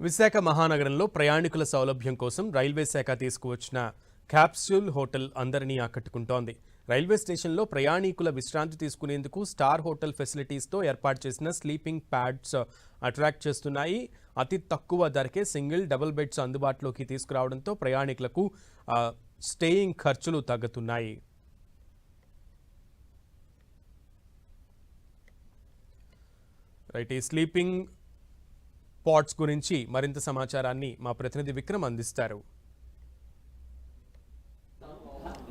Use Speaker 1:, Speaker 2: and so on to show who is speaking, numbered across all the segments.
Speaker 1: విశాఖ మహానగరంలో ప్రయాణికుల సౌలభ్యం కోసం రైల్వే శాఖ తీసుకువచ్చిన క్యాప్సూల్ హోటల్ అందరినీ ఆకట్టుకుంటోంది. రైల్వే స్టేషన్లో ప్రయాణికుల విశ్రాంతి తీసుకునేందుకు స్టార్ హోటల్ ఫెసిలిటీస్తో ఏర్పాటు చేసిన స్లీపింగ్ ప్యాడ్స్ అట్రాక్ట్ చేస్తున్నాయి. అతి తక్కువ ధరకే సింగిల్ డబుల్ బెడ్స్ అందుబాటులోకి తీసుకురావడంతో ప్రయాణికులకు స్టేయింగ్ ఖర్చులు తగ్గుతున్నాయి. రైట్ ఈ స్లీపింగ్ పాట్స్ గురించి మరింత సమాచారాన్ని మా ప్రతినిధి విక్రమ్ అందిస్తారు.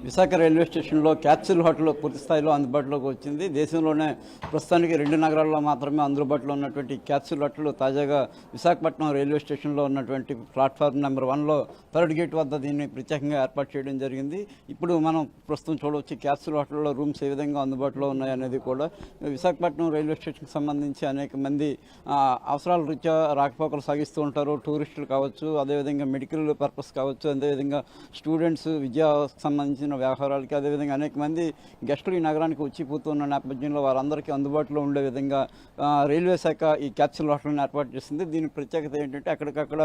Speaker 2: విశాఖ రైల్వే స్టేషన్లో క్యాప్సిల్ హోటల్ పూర్తి స్థాయిలో అందుబాటులోకి వచ్చింది. దేశంలోనే ప్రస్తుతానికి రెండు నగరాల్లో మాత్రమే అందుబాటులో ఉన్నటువంటి క్యాప్సిల్ హోటల్ తాజాగా విశాఖపట్నం రైల్వే స్టేషన్లో ఉన్నటువంటి ప్లాట్ఫామ్ నెంబర్ వన్లో థర్డ్ గేట్ వద్ద దీన్ని ప్రత్యేకంగా ఏర్పాటు చేయడం జరిగింది. ఇప్పుడు మనం ప్రస్తుతం చూడవచ్చు క్యాప్సిల్ హోటల్లో రూమ్స్ ఏ విధంగా అందుబాటులో ఉన్నాయనేది కూడా. విశాఖపట్నం రైల్వే స్టేషన్కి సంబంధించి అనేక మంది అవసరాల రీత్యా రాకపోకలు సాగిస్తూ ఉంటారు. టూరిస్టులు కావచ్చు అదేవిధంగా మెడికల్ పర్పస్ కావచ్చు అదేవిధంగా స్టూడెంట్స్ విద్యాకు సంబంధించిన వ్యవహారాలకి అదేవిధంగా అనేక మంది గెస్టులు ఈ నగరానికి వచ్చి పోతున్న నేపథ్యంలో వారందరికీ అందుబాటులో ఉండే విధంగా రైల్వే శాఖ ఈ క్యాప్సూల్ హోటల్ని ఏర్పాటు చేసింది. దీని ప్రత్యేకత ఏంటంటే అక్కడికక్కడ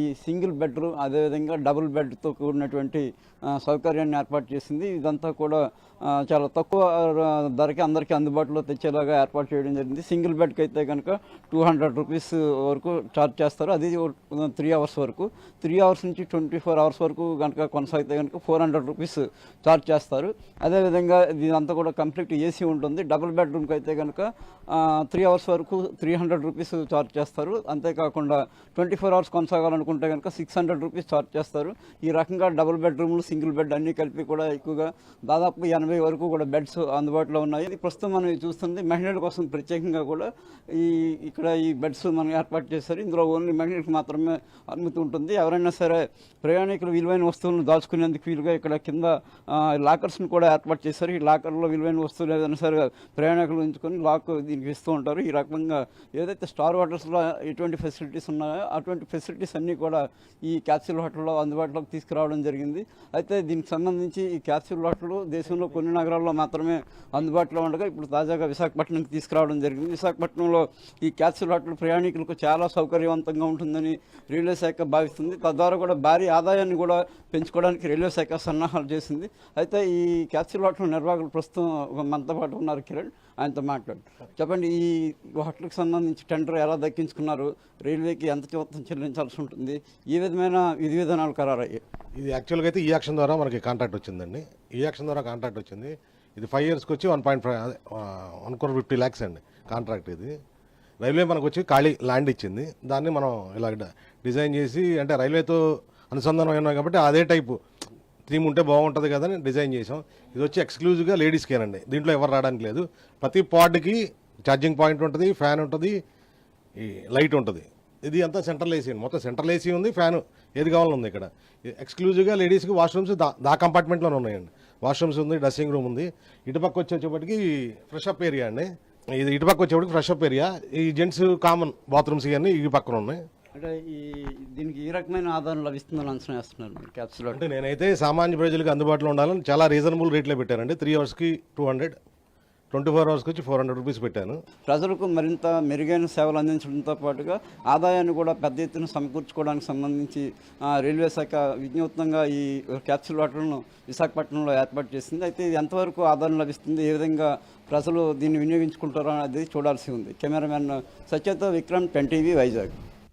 Speaker 2: ఈ సింగిల్ బెడ్రూమ్ అదేవిధంగా డబుల్ బెడ్తో కూడినటువంటి సౌకర్యాన్ని ఏర్పాటు చేసింది. ఇదంతా కూడా చాలా తక్కువ ధరకి అందరికీ అందుబాటులో తెచ్చేలాగా ఏర్పాటు చేయడం జరిగింది. సింగిల్ బెడ్కి అయితే కనుక టూ హండ్రెడ్ రూపీస్ వరకు ఛార్జ్ చేస్తారు. అది త్రీ అవర్స్ వరకు. త్రీ అవర్స్ నుంచి ట్వంటీ ఫోర్ అవర్స్ వరకు కనుక కొనసాగితే కనుక ఫోర్ హండ్రెడ్ రూపీస్ చార్జ్ చేస్తారు. అదేవిధంగా దీనంతా కూడా కంప్లీట్ ఏసీ ఉంటుంది. డబుల్ బెడ్రూమ్కి అయితే కనుక త్రీ అవర్స్ వరకు త్రీ హండ్రెడ్ రూపీస్ చార్జ్ చేస్తారు. అంతేకాకుండా ట్వంటీ ఫోర్ అవర్స్ కొనసాగాలనుకుంటే కనుక సిక్స్ హండ్రెడ్ రూపీస్ చార్జ్ చేస్తారు. ఈ రకంగా డబుల్ బెడ్రూమ్లు సింగిల్ బెడ్ అన్నీ కలిపి కూడా ఎక్కువగా దాదాపు ఎనభై వరకు కూడా బెడ్స్ అందుబాటులో ఉన్నాయి. ఇది ప్రస్తుతం మనం చూస్తుంది. మహిళల కోసం ప్రత్యేకంగా కూడా ఈ ఇక్కడ ఈ బెడ్స్ మనం ఏర్పాటు చేశారు. ఇందులో ఓన్లీ మహిళలకు మాత్రమే అనుమతి ఉంటుంది. ఎవరైనా సరే ప్రయాణికులు విలువైన వస్తువులను దాచుకునేందుకు వీలుగా ఇక్కడ కింద లాకర్స్ని కూడా ఏర్పాటు చేశారు. ఈ లాకర్లో విలువైన వస్తువులు ఏదైనా సరే ప్రయాణికులు ఉంచుకొని లాక్ దీనికి ఇస్తూ ఉంటారు. ఈ రకంగా ఏదైతే స్టార్ హోటల్స్లో ఎటువంటి ఫెసిలిటీస్ ఉన్నాయో అటువంటి ఫెసిలిటీస్ అన్నీ కూడా ఈ క్యాప్సూల్ హోటల్లో అందుబాటులోకి తీసుకురావడం జరిగింది. అయితే దీనికి సంబంధించి ఈ క్యాప్సూల్ హోటల్ దేశంలో కొన్ని నగరాల్లో మాత్రమే అందుబాటులో ఉండగా ఇప్పుడు తాజాగా విశాఖపట్నంకి తీసుకురావడం జరిగింది. విశాఖపట్నంలో ఈ క్యాప్సూల్ హోటల్ ప్రయాణికులకు చాలా సౌకర్యవంతంగా ఉంటుందని రైల్వే శాఖ భావిస్తుంది. తద్వారా కూడా భారీ ఆదాయాన్ని కూడా పెంచుకోవడానికి రైల్వే శాఖ సన్నాహాలు చేసింది. అయితే ఈ క్యాప్సిల్ హోటల్ నిర్వాహకులు ప్రస్తుతం ఒక మనతో పాటు ఉన్నారు కిరణ్ ఆయనతో మాట్లాడు. చెప్పండి ఈ హోటల్కి సంబంధించి టెండర్ ఎలా దక్కించుకున్నారు? రైల్వేకి ఎంత మొత్తం చెల్లించాల్సి ఉంటుంది? ఈ విధమైన విధి విధానాలు ఖరారయ్యాయి.
Speaker 3: ఇది యాక్చువల్గా అయితే ఈ యాక్షన్ ద్వారా మనకి కాంట్రాక్ట్ వచ్చిందండి. ఈ యాక్షన్ ద్వారా కాంట్రాక్ట్ వచ్చింది. ఇది ఫైవ్ ఇయర్స్కి వచ్చి one point five one crore fifty lakhs అండి కాంట్రాక్ట్ ఇది. రైల్వే మనకు వచ్చి ఖాళీ ల్యాండ్ ఇచ్చింది. దాన్ని మనం ఇలా డిజైన్ చేసి అంటే రైల్వేతో అనుసంధానం అయినాం కాబట్టి అదే టైపు థీమ్ ఉంటే బాగుంటుంది కదా అని డిజైన్ చేసాం ఇది వచ్చి ఎక్స్క్లూజివ్గా లేడీస్కేనండి దీంట్లో ఎవరు రావడానికి లేదు. ప్రతి పాడ్కి ఛార్జింగ్ పాయింట్ ఉంటుంది ఫ్యాన్ ఉంటుంది ఈ లైట్ ఉంటుంది. ఇది అంతా సెంట్రల్ ఏసీ మొత్తం సెంట్రల్ ఏసీ ఉంది ఫ్యాన్ ఏది కావాలని ఉంది ఇక్కడ. ఎక్స్క్లూజివ్గా లేడీస్కి వాష్రూమ్స్ దా దా కంపార్ట్మెంట్లోనే ఉన్నాయండి. వాష్రూమ్స్ ఉంది డ్రెస్సింగ్ రూమ్ ఉంది. ఇటుపక్క వచ్చేటప్పటికి ఫ్రెష్ అప్ ఏరియా అండి. ఇది ఇటుపక్క వచ్చేప్పటికి ఫ్రెష్ అప్ ఏరియా ఈ జెంట్స్ కామన్ బాత్రూమ్స్ ఇవన్నీ ఈ పక్కన ఉన్నాయి.
Speaker 2: అంటే ఈ దీనికి ఈ రకమైన ఆదాయం లభిస్తుందని అంచనా వేస్తున్నారు క్యాప్సూల్
Speaker 3: అంటే నేనైతే సామాన్య ప్రజలకు అందుబాటులో ఉండాలని చాలా రీజనబుల్ రేట్లో పెట్టానండి. త్రీ అవర్స్కి టూ హండ్రెడ్ ట్వంటీ ఫోర్ అవర్స్కి వచ్చి ఫోర్ హండ్రెడ్ రూపీస్ పెట్టాను.
Speaker 2: ప్రజలకు మరింత మెరుగైన సేవలు అందించడంతో పాటుగా ఆదాయాన్ని కూడా పెద్ద ఎత్తున సమకూర్చుకోవడానికి సంబంధించి రైల్వే శాఖ వినూత్నంగా ఈ క్యాప్సూల్ హోటల్ను విశాఖపట్నంలో ఏర్పాటు చేసింది. అయితే ఇది ఎంతవరకు ఆదాయం లభిస్తుంది ఏ విధంగా ప్రజలు దీన్ని వినియోగించుకుంటారో అనేది చూడాల్సి ఉంది. కెమెరామెన్ సత్యతో విక్రమ్ టెన్ టీవీ వైజాగ్.